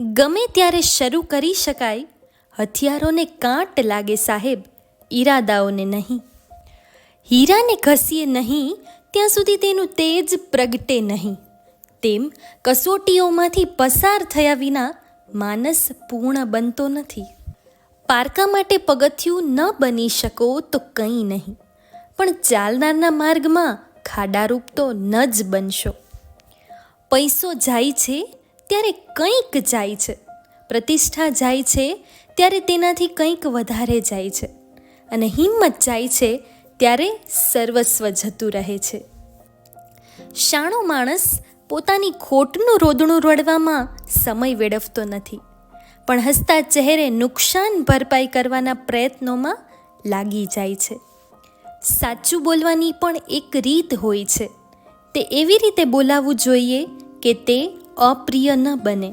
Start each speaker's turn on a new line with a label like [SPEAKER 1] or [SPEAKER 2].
[SPEAKER 1] ગમે ત્યારે શરૂ કરી શકાય, હથિયારોને કાંટ લાગે સાહેબ, ઈરાદાઓને નહીં. હીરાને ઘસીએ નહીં, ત્યાં સુધી તેનું તેજ પ્રગટે નહીં. તેમ કસોટીઓમાંથી પસાર થયા વિના માનસ પૂર્ણ બનતો નથી. પારકા માટે પગથિયું ન બની શકો તો કંઈ નહીં, પણ ચાલનારના માર્ગમાં ખાડારૂપ તો ન જ બનશો. પૈસો જાય છે ત્યારે કંઈક જાય છે. પ્રતિષ્ઠા જાય છે ત્યારે તેનાથી કંઈક વધારે જાય છે. અને હિંમત જાય છે ત્યારે સર્વસ્વ જતું રહે છે. શાણો માણસ પોતાની ખોટનું રોદણું રડવામાં સમય વેડફતો નથી. પણ હસતા ચહેરે નુકસાન ભરપાઈ કરવાના પ્રયત્નોમાં લાગી જાય છે. સાચું બોલવાની પણ એક રીત હોય છે. તે એવી રીતે બોલાવવું જોઈએ કે તે અપ્રિય ન બને.